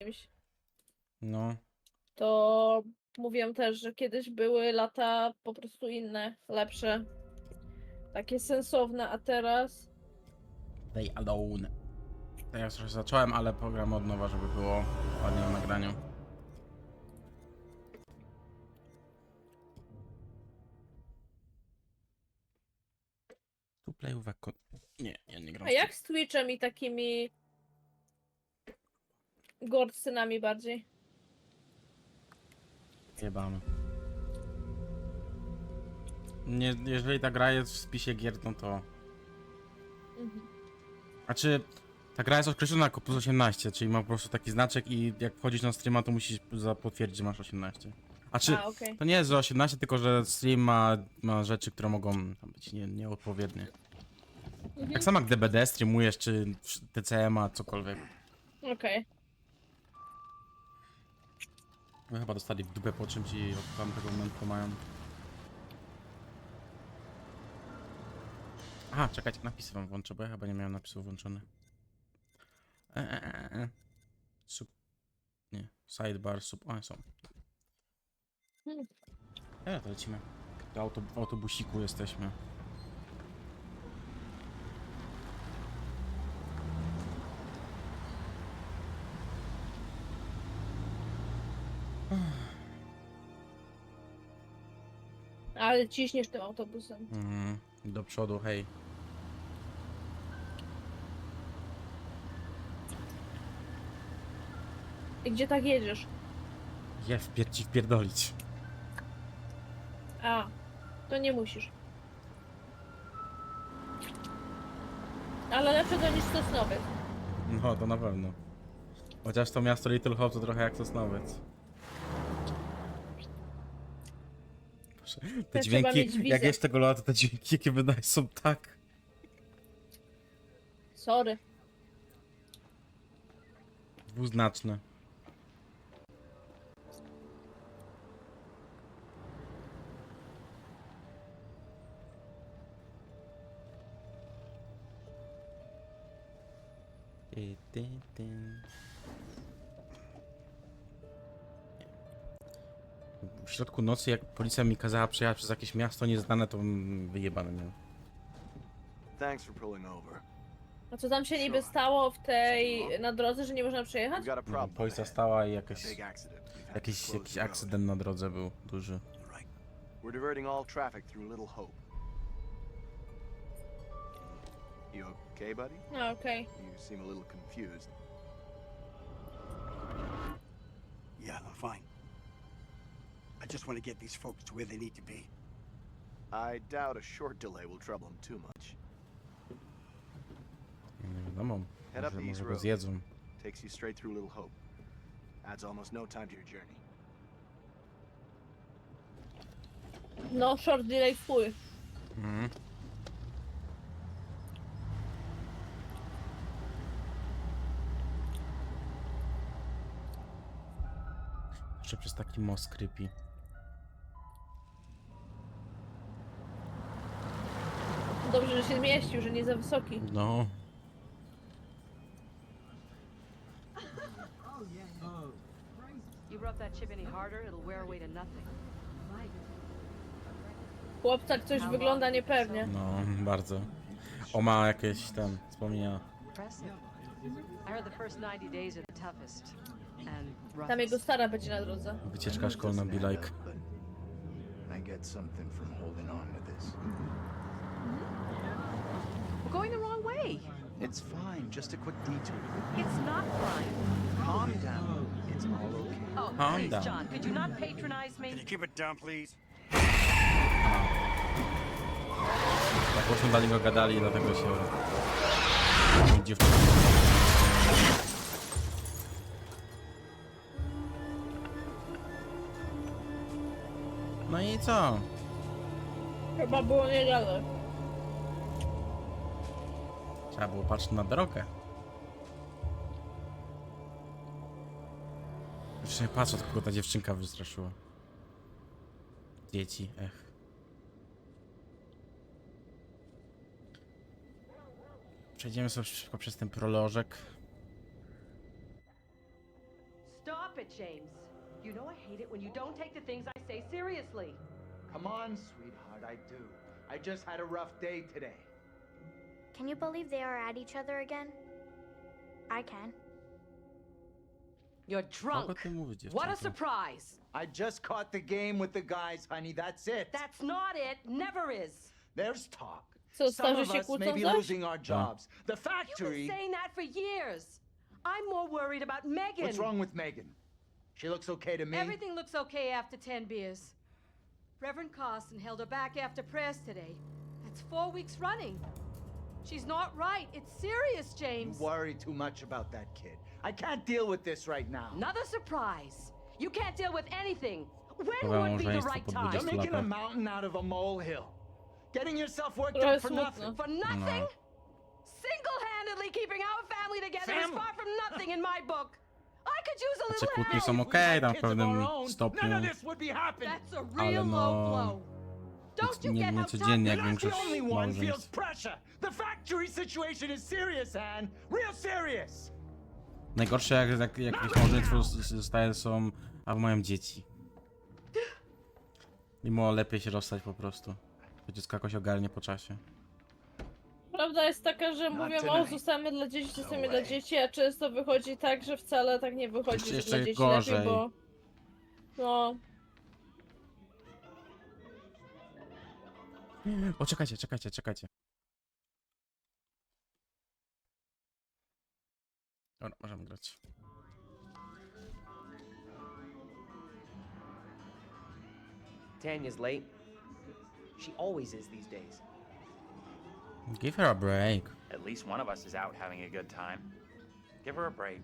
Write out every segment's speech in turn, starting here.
kimś, No. to mówiłem też, że kiedyś były lata po prostu inne, lepsze. Takie sensowne, a teraz They alone. To ja już trochę zacząłem, ale program od nowa, żeby było ładnie na nagraniu. Tu play with a con... Nie, ja nie gram. A jak z Twitchem i takimi gordsynami bardziej? Jebamy. Nie, jeżeli ta gra jest w spisie gier, no to... Mhm. Znaczy, ta gra jest określona jako plus 18, czyli ma po prostu taki znaczek i jak wchodzisz na streama, to musisz za- potwierdzić, że masz 18. A czy A, okej. to nie jest, że 18, tylko że stream ma, ma rzeczy, które mogą tam być nie, nieodpowiednie. Mhm. Tak samo jak DBD streamujesz, czy TCM-a, cokolwiek. Okej. No chyba dostali w dupę po czymś i od tamtego momentu mają. Aha, czekajcie, napisy wam włączę, bo ja chyba nie miałem napisów włączonych. E, e, e. Sub... Nie, sidebar, sub... O, są. Hmm. E, to lecimy. Do autobusiku jesteśmy. Ale ciśniesz tym autobusem. Mhm, do przodu, hej. I gdzie tak jedziesz? Je wpier ci wpierdolić. A, to nie musisz. Ale lepsze to niż Sosnowiec. No, to na pewno. Chociaż to miasto Little Hope to trochę jak Sosnowiec. Proszę, Te trzeba mieć dźwięki, jak jest tego lata, te dźwięki jakie wydaje są tak Sorry. dwuznaczne. Ty, ty, ty. W środku nocy, jak policja mi kazała przejechać przez jakieś miasto nieznane, to mm, wyjebane miałem. Thanks for pulling over. A co tam się niby stało w tej na drodze, że nie można przejechać? We've got a No, problem. policja ahead. stała i jakaś, Big accident. We've had to jakiś, close jakiś the road. akcydent na drodze był duży. We're diverting all traffic through Little Hope. You okay, buddy? No, okej. You seem a little confused. Yeah, I'm fine. I just want to get these folks to where they need to be. I doubt a short delay will trouble them too much. Wiadomo, Head up the east road. zjedzą. Takes you straight through Little Hope. Adds almost no time to your journey. No, short delay w chuj. Mhm. Jeszcze przez taki most creepy. Dobrze, że się zmieścił, że nie za wysoki. No. You rub that chip any harder, it'll wear away to nothing. Chłopca coś wygląda niepewnie. No, bardzo. O ma jakieś tam wspomnienia. Impressive. I heard the first 90 days are the toughest. And Tam jego roughest. stara będzie na drodze. Wycieczka szkolna be like. I get something from holding on to this. We're going the wrong way. It's fine, just a quick detour. It's not fine. Calm down. It's all okay. Oh, Calm please, down. John, could you not patronize me? Can you keep it down, please? Tak głośno dla niego gadali, dlatego się... Dziewczyny. No i co? Chyba było nie gadać. Trzeba było patrzeć na drogę. Już nie patrzę, od kogo ta dziewczynka wystraszyła. Dzieci, ech. Przejdziemy sobie szybko przez ten prolożek. James. You know I hate it when you don't take the things I say seriously. Come on, sweetheart, I do. I just had a rough day today. Can you believe they are at each other again? I can. You're drunk. What a surprise. I just caught the game with the guys, honey. That's it. That's not it. Never is. There's talk. Co, Some of us may be losing our jobs. The factory... You've been saying that for years. I'm more worried about Megan. What's wrong with Megan? She looks okay to me. Everything looks okay after 10 beers. Reverend Carson held her back after prayers today. That's four weeks running. She's not right. It's serious, James. You James. worry too much about that kid. I can't deal with this right now. Another surprise. You can't deal with anything. When would be the right time? You're making a mountain out of a molehill. Getting yourself worked up for nothing. For nothing? Single-handedly keeping our family together is far from nothing in my book. I could use a Znaczy little kłótnie help. są If we okej had tam w kids of pewnym our own, stopniu. None of this would be happening. That's a real low blow. Don't you nie- get nie how codziennie, tough jak You're not the większość only one feels małżeństw. pressure. The factory situation is serious, Anne. Real serious. Najgorsze jak, jak, jak jakieś małżeństwo zostaje są, a mają dzieci. Mimo lepiej się rozstać po prostu. To dziecko jakoś ogarnie po czasie. Prawda jest taka, że mówią, o tonight. zostajemy dla dzieci, zostajemy No dla way. dzieci, a często wychodzi tak, że wcale tak nie wychodzi, Jeszcze- że jeszcze dla dzieci gorzej. lepiej, bo... No, O, czekajcie, czekajcie, czekajcie. Dobra, możemy grać. Tanya's late. She always is these days. Give her a break. At least one of us is out having a good time. Give her a break.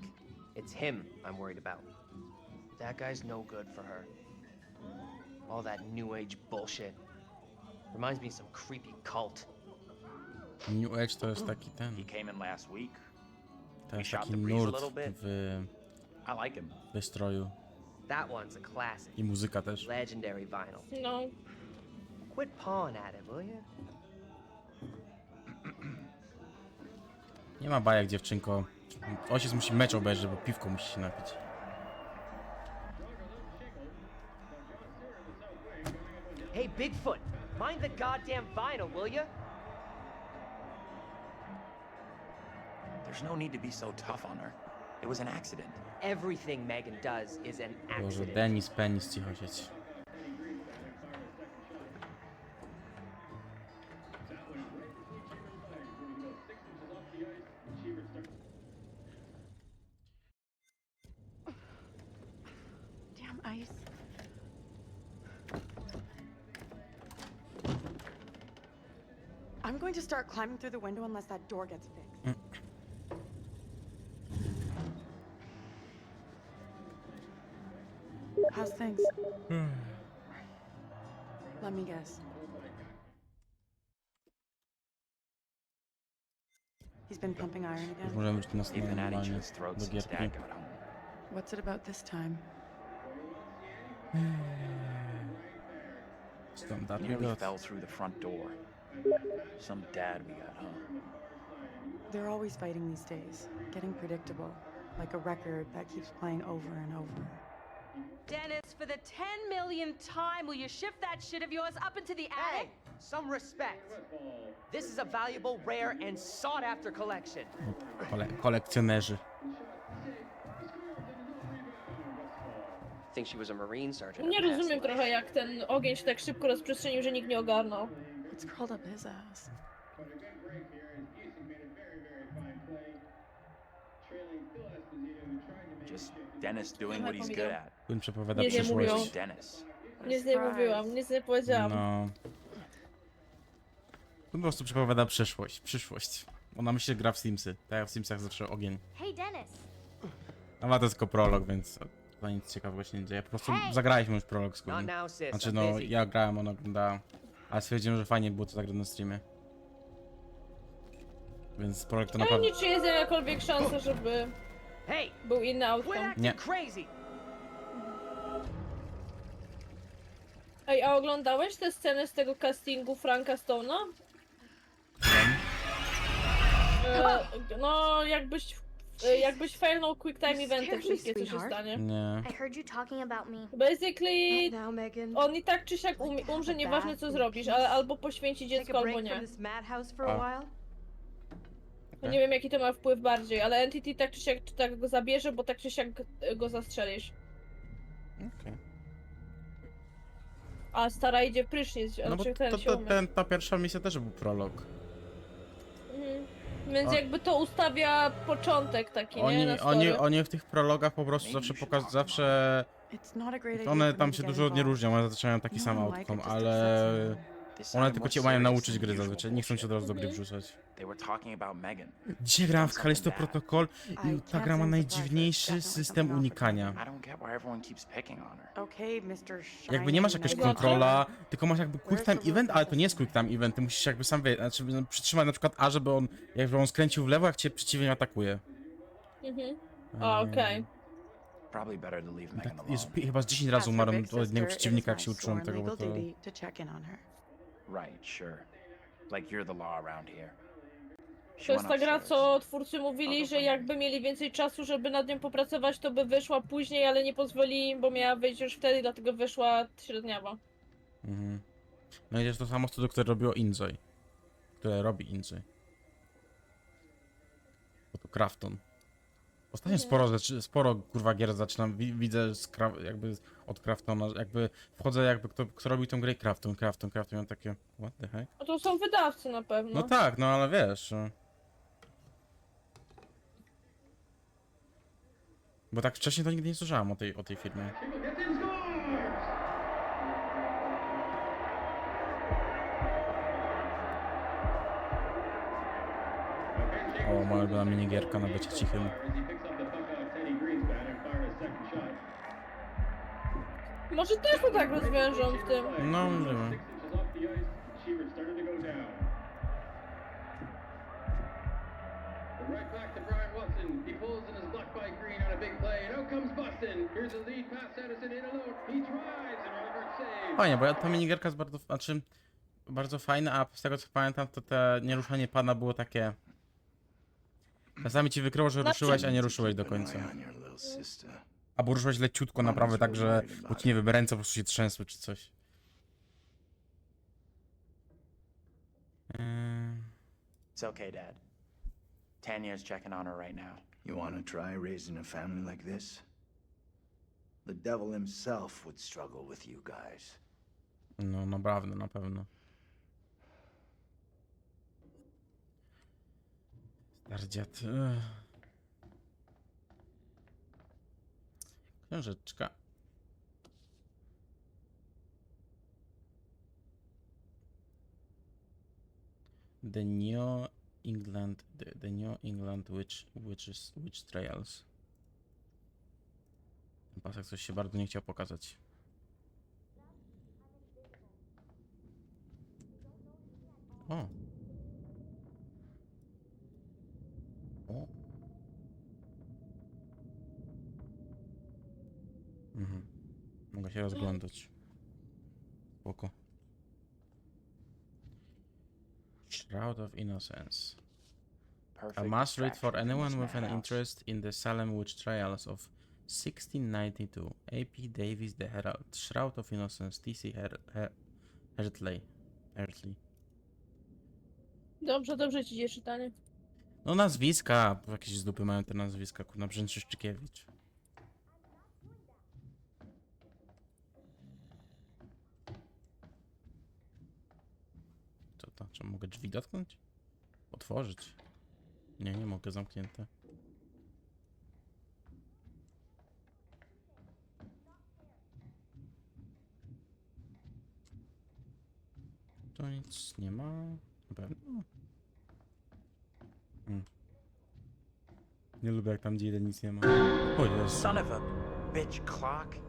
It's him I'm worried about. That guy's no good for her. All that new age bullshit. Reminds me of some creepy cult. New Age to jest taki ten. He came in last week. To jest shot taki the breeze a nurt little bit. w I like him. wystroju. That one's a classic. I muzyka też. Legendary vinyl. no. Quit pawing at it, will you? Nie ma bajek, dziewczynko. Ojciec musi mecz obejrzeć, bo piwko musi się napić. Hey, Bigfoot, mind the goddamn vinyl, will you? There's no need to be so tough on her. It was an accident. Everything Megan does is an accident. Boże, accident. Denis, penis, cicho sieć. Climbing through the window unless that door gets fixed. How's things? Let me guess. He's been pumping iron again. możemy już na He's been at each normalnie other's throats do since gierki. Dad got home. What's it about this time? He Standardny nearly fell through the front door. Some dad we got huh? They're always fighting these days, getting predictable, like a record that keeps playing over and over. Dennis, for the 10 millionth time, will you shift that shit of yours up into the attic? Hey, attic? some respect. This is a valuable, rare, and sought after collection. Kole kolekcjonerzy. Think she was a Marine sergeant. Nie or past rozumiem life. trochę, jak ten ogień się tak szybko rozprzestrzenił, że nikt nie ogarnął. It's crawled up his ass. Just Dennis doing what he's good at. Przepowiada Nie, nie mówią. przyszłość. Dennis. Nic nie mówiłam, nic nie powiedziałam. No. Po prostu przepowiada przyszłość. Przyszłość. Ona myśli, że gra w Simsy. Tak jak w Simsach zawsze ogień. Hey, Dennis. A ma to tylko prolog, więc to nic ciekawego się nie dzieje. Po prostu zagraliśmy już prolog z Not Kubim. now, sis. Znaczy I'm no, busy. ja grałem, ona oglądała. Ale stwierdziłem, że fajnie było to zagrać na streamie. Więc prolog to Ale naprawdę... nie czy jest jakakolwiek szansa, żeby Hey, był inny quit outcome. acting Nie. crazy. Ej, a oglądałeś te sceny z tego castingu Franka Stone'a? E, no, jakbyś y, jakbyś failnął quick time eventy wszystkie, co się stanie. Nie. I heard you talking about me. Basically, now, Megan. on i tak czy siak um, umrze, nieważne co zrobisz, ale albo poświęci Take dziecko, a albo break nie. this madhouse for a A. while. No nie wiem jaki to ma wpływ bardziej, ale Entity tak czy siak czy tak go zabierze, bo tak czy siak go zastrzelisz. Okej. A stara idzie w prysznic, No bo znaczy ten to, się to, umył. ten, ta pierwsza misja też był prolog. Więc A- jakby to ustawia początek taki, nie? Oni, Na oni, story. oni w tych prologach po prostu zawsze pokazują, zawsze one tam się dużo nie różnią, one zaczynają taki No, sam outcome, ale one tylko cię mają nauczyć gry zazwyczaj, nie chcą cię od razu do gry wrzucać. Dzisiaj grałem w Callisto. Protocol i ta gra ma najdziwniejszy system unikania. Jakby nie masz jakiegoś kontrola, tylko masz jakby quick time event, ale to nie jest quick time event, ty musisz jakby sam wiedzieć, znaczy no, przytrzymać na przykład A, żeby on, jakby on skręcił w lewo, jak cię przeciwnik atakuje. Mhm. A, okej. Probably better to leave Tak, Megan alone. jest, chyba z 10 As razy umarłem od jednego przeciwnika, jak się uczyłem tego, bo to... Right, sure. Like you're the law around here. To jest ta gra, co twórcy mówili, że jakby mieli więcej czasu, żeby nad nią popracować, to by wyszła później, ale nie pozwolili im, bo miała wyjść już wtedy, dlatego wyszła średniawa. Mhm. No i jest to samo studio, które robiło Inzoi. Które robi Inzoi. Bo to Krafton. Ostatnio sporo, rzeczy, sporo kurwa gier zaczynam, wi widzę z Kra- jakby od Kraftona, jakby wchodzę jakby kto, kto robił tą grę i Krafton, Krafton, i mam takie what the heck? No to są wydawcy na pewno. No tak, no ale wiesz. no. Bo tak wcześniej to nigdy nie słyszałem o tej, o tej firmie. O, moja ulubiona minigierka na bycie cichym. Może też to tak rozwiążą w tym. No, możliwe. Right back to Brian Watson. He pulls and is blocked by Green on a big play, and out comes Boston. Here's a lead pass Edison in alone. He tries and Robert saves. Fajnie, bo ja, ta minigierka jest bardzo, znaczy, bardzo fajna, a z tego co pamiętam, to te nieruszanie pana było takie... Czasami ci wykryło, że ruszyłeś, a nie ruszyłeś do końca. Albo ruszyłeś leciutko, naprawdę tak, że bo ci nie wiem, ręce po prostu się trzęsły czy coś. Eee, It's okay, Dad. Tanya's checking on her right now. You want to try raising a family like this? The devil himself would struggle with you guys. No naprawdę, na pewno. Ech. Książeczka. The New England, the, the New England Witch, Witches, Witch Trials. Ten pasek coś się bardzo nie chciał pokazać. O. Mhm. Mogę się rozglądać. Spoko. Shroud of Innocence. A must read for anyone with an interest in the Salem witch trials of 1692. A.P. Davis the Herald. Shroud of Innocence. T.C. Her Her Hertley. Hertley. Dobrze, dobrze ci idzie czytanie. No nazwiska. Jakieś z dupy mają te nazwiska. Kurna Brzęczyszczykiewicz. Co to? Czy mogę drzwi dotknąć? Otworzyć? Nie, nie mogę, zamknięte. Tu nic nie ma. Na pewno. Hmm. Nie lubię jak tam gdzie jeden nic nie ma. O. Son of a bitch clock.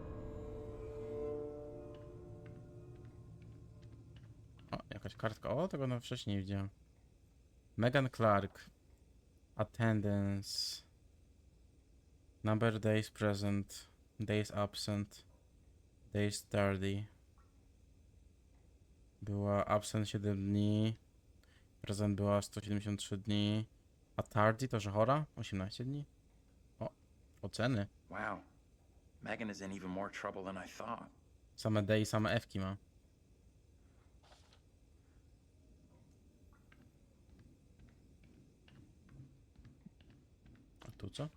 Jakaś kartka. O, tego na wcześniej nie widziałem. Megan Clark. Attendance. Number days present. Days absent. Days tardy. Była absent 7 dni. Present była 173 dni. A tardy to, że chora? 18 dni? oceny. Wow. Megan is in even more trouble than I thought. Same D i same F-ki ma. Tu co?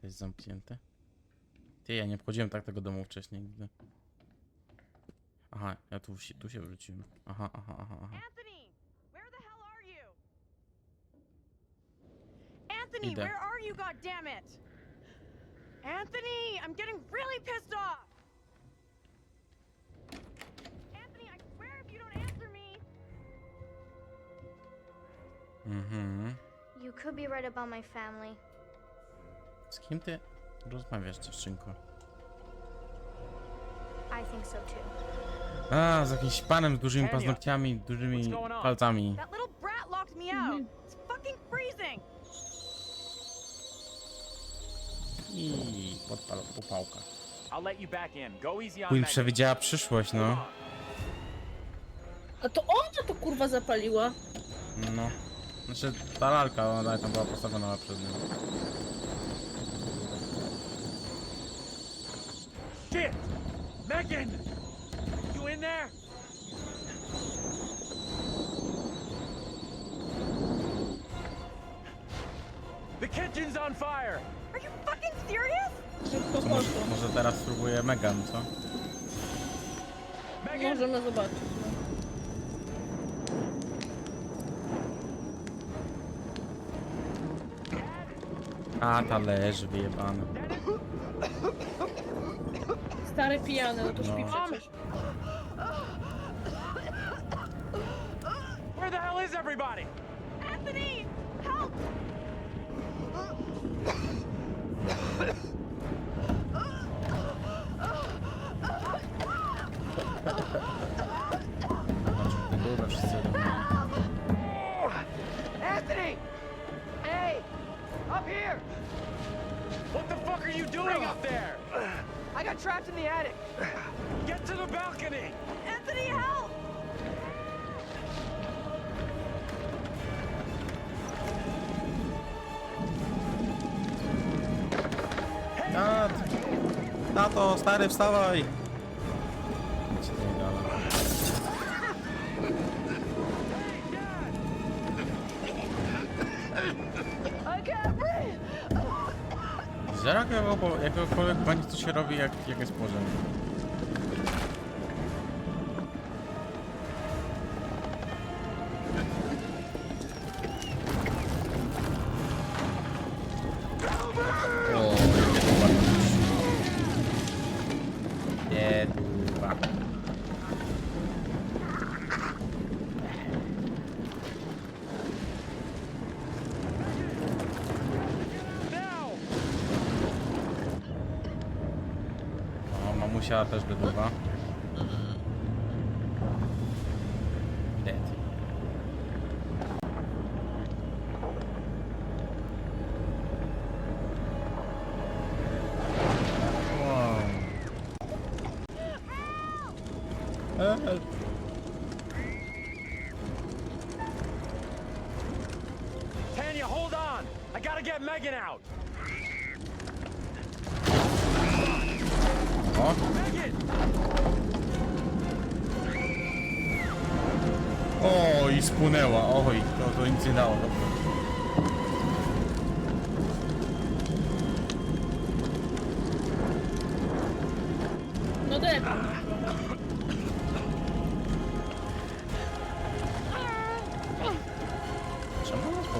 To jest zamknięte. Ty, ja nie wchodziłem tak tego domu wcześniej nigdy. Aha, ja tu, się- tu się wróciłem. Aha, aha, aha, aha. Anthony, where the hell are you? Anthony, Idę. where are you, God damn it! Anthony, I'm getting really pissed off. Anthony, I swear if you don't answer me. Mhm. You could be right about my family. Z kim ty rozmawiasz, dziewczynko? I think so too. A, z jakimś panem z dużymi paznokciami, dużymi palcami. That little brat locked me out. It's fucking freezing. I podpal upałka. I'll let you back in. Go easy on Queen Megan. przewidziała przyszłość, no. A to ona to kurwa zapaliła. No. Znaczy, ta lalka, ona tam była postawiona przed nią. Shit! Megan! You in there? The kitchen's on fire! Are you fucking serious? Szybko może, poszło. może teraz spróbuję Megan, co? Megan! Możemy zobaczyć. A, ta leży wyjebana. Stary pijany, no to śpi No. przecież. Got trapped in the attic. Get to the balcony! Anthony, help! Tat! Tato, stary, wstawaj! Jakiego, jakiegokolwiek pani co się robi, jak, jak jest poziom. Mamusia też wyduwa. Dead.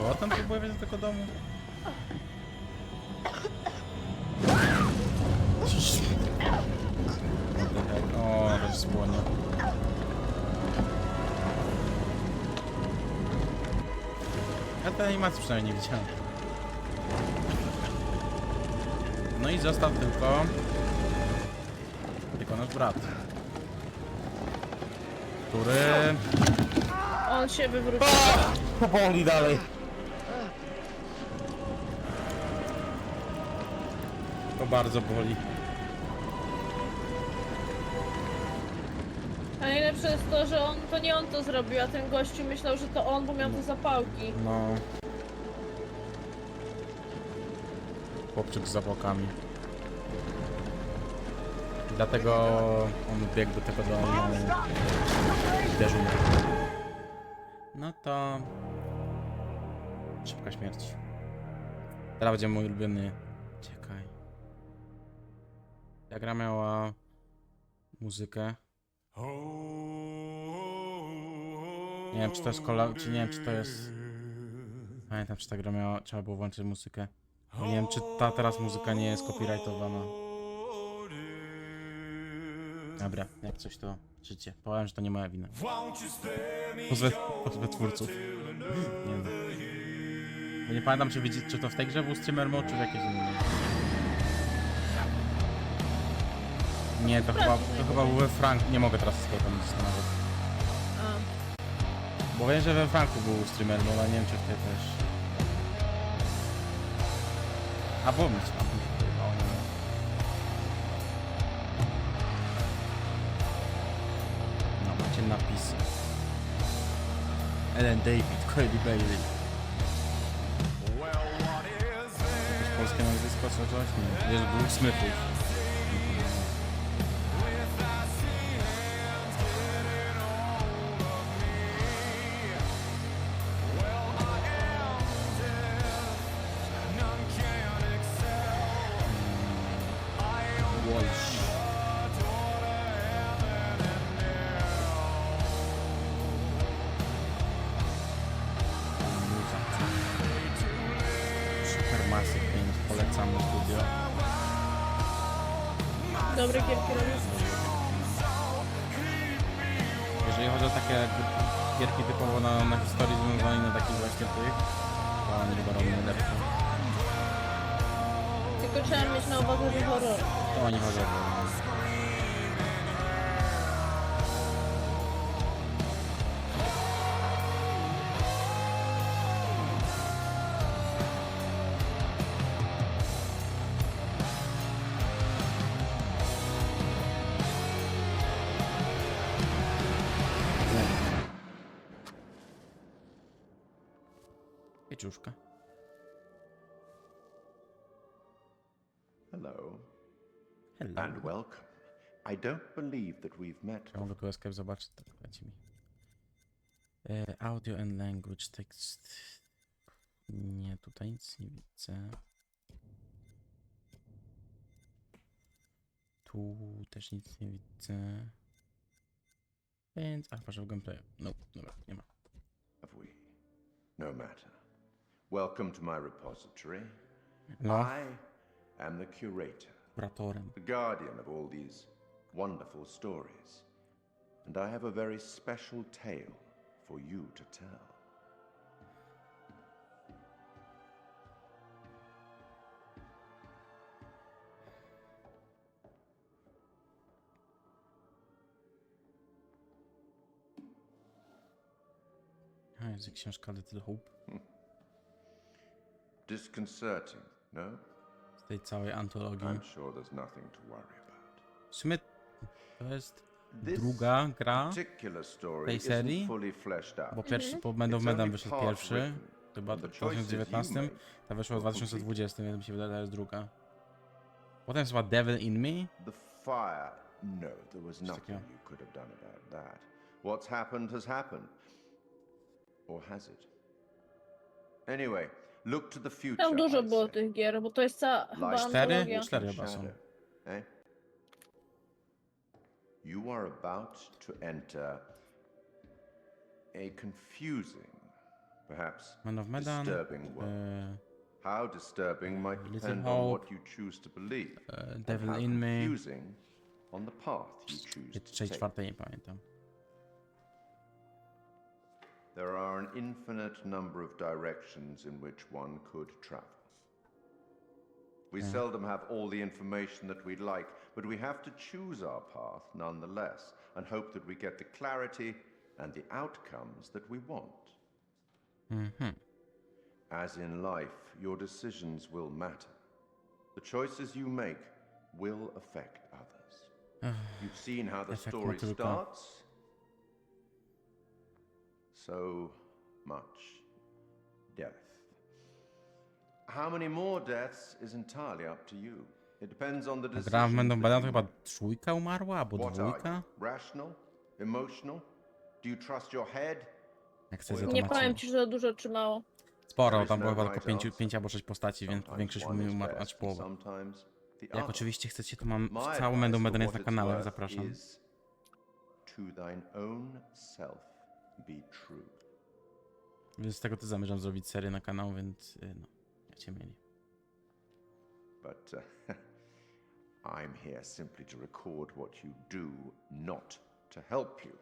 Powrotem próbuje wejść do tego domu? O, też spłonie. Ja tej animacji przynajmniej nie widziałem. No i został tylko... Tylko nasz brat. Który... On się wywrócił. Powoli dalej. To bardzo boli. A najlepsze jest to, że on to nie on to zrobił, a ten gościu myślał, że to on, bo miał te zapałki. No. chłopczyk z zawłokami. Dlatego on biegł do tego domu uderzył mnie. No to... Szybka śmierć. Teraz będzie mój ulubiony... Ta gra miała muzykę. Nie wiem, czy to jest kola... czy nie wiem, czy to jest... Pamiętam, czy ta gra miała... trzeba było włączyć muzykę. Nie wiem, czy ta teraz muzyka nie jest copyrightowana. Dobra, jak coś to życie. Powiem, że to nie moja wina. Pozwę, pozwę twórców. Nie wiem. Nie pamiętam, czy, widzi, czy to w tej grze był streamer mode, czy w jakiejś innej. Nie, to chyba, to chyba był we Frank... Nie mogę teraz nic nawet. A, Bo wiem, że we Franku był streamer mode, ale nie wiem, czy tej też. A, bo mi się tam wyjebało, nie wiem. No, macie napisy. Ellen David, Cody Bailey. Jakieś polskie nazwisko, czy coś? Nie. Jest Bruce Smithów. Dobre gierki robią. Jeżeli chodzi o takie gierki typowo na, na historii związanej na takich właśnie tych, to oni chyba robią lepsze. Tylko trzeba mieć na uwadze, że horror. To oni chodzą. We've met. Ja mogę tu escape zobaczyć, tak leci mi. E, audio and language, tekst. Nie, tutaj nic nie widzę. Tu też nic nie widzę. Więc, a proszę w gameplay. No, dobra, nie ma. Have we? No matter. Welcome to my repository. No, I am the curator, kuratorem. the guardian of all these wonderful stories. And I have a very special tale for you to tell. A, jest książka Little Hope. Disconcerting, no? Z tej całej antologii. I'm sure there's nothing to worry about. W sumie to jest druga gra tej serii. Bo pierwszy, po Band of Medan wyszedł pierwszy, chyba w and the choices you 2019, make ta wyszła w will complete 2020, więc mi się wydaje, że to jest druga. Potem jest chyba Devil in Me. No, there was nothing you could have done about that. What's happened has happened. Or has it? Anyway, look to the future. Tam dużo było tych gier, bo to jest cała chyba Cztery? Cztery chyba są. eh? You are about to enter a confusing, perhaps Man of Medan. disturbing uh, world. e, How disturbing might depend on what you choose to believe. Uh, e, Devil how in Me. confusing on the path you choose to take. czwartej nie pamiętam. There are an infinite number of directions in which one could travel. We Yeah. seldom have all the information that we'd like, but we have to choose our path nonetheless and hope that we get the clarity and the outcomes that we want. Mhm. As in life, your decisions will matter. The choices you make will affect others. You've seen how the story starts. So much death. how many more deaths is entirely up to you. It depends on the Ta decisions gra w będą that badane, you to chyba trójka umarła, albo What are dwójka? you? Rational? Emotional? Do you trust your head? Jak chcecie, to Nie powiem ci, że dużo czy mało. Sporo, tam no było chyba right tylko pięciu, pięć albo sześć postaci, więc Sometimes większość one mi is umarła, best, aż połowa. sometimes the Jak other. oczywiście chcecie, to mam My całą będą advice for jest na it's kanale, worth zapraszam. is To thine own self be true. Więc z tego to zamierzam zrobić serię na kanał, więc y, no, jak cię mieli. But uh, I'm here simply to record what you do, not to help you.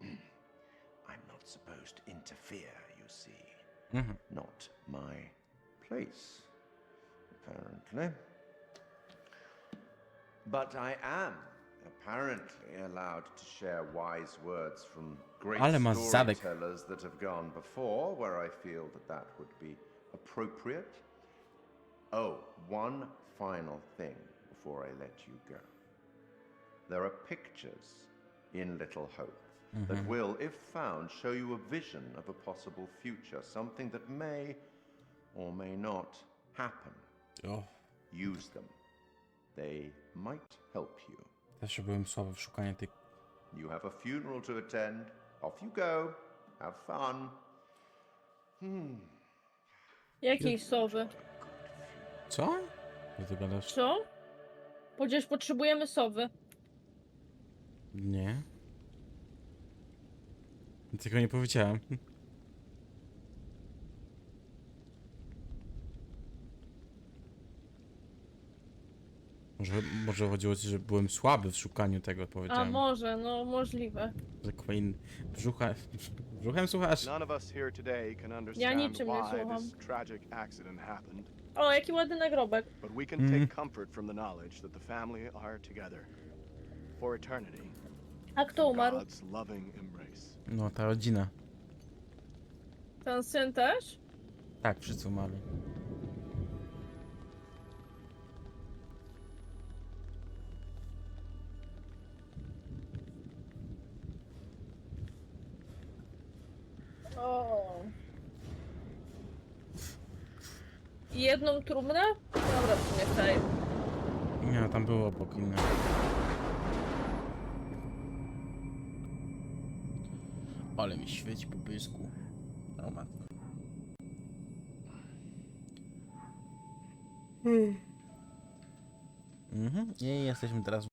I'm not supposed to interfere, you see. Mhm. Not my place, apparently. But I am apparently allowed to share wise words from great storytellers that have gone before, where I feel that that would be appropriate. Oh, one final thing before I let you go. There are pictures in Little Hope that Mhm. will, if found, show you a vision of a possible future, something that may or may not happen. O, Use them. They might help you. też byłem słaby w szukaniu tych... You have a funeral to attend. Off you go. Have fun. Hmm. Jakiej sowy? Co? Co ty gadasz? Co? Chociaż potrzebujemy sowy. Nie. Tego nie powiedziałem. Może, może chodziło ci, że byłem słaby w szukaniu tego, A powiedziałem. może, no możliwe. Że Queen brzucha... Brzuchem słuchasz? None of us here today can Ja understand niczym nie why słucham. this tragic accident happened, O, jaki ładny nagrobek. but we can take comfort from the knowledge that the family are together for eternity. A kto umarł? God's loving embrace. No, ta rodzina. Ten syn też? Tak, wszyscy umarli. Jedną trumnę? Dobra, w sumie tej. Nie, tam było obok inne. Ale mi świeci po pysku. O matko. Mhm. I jesteśmy teraz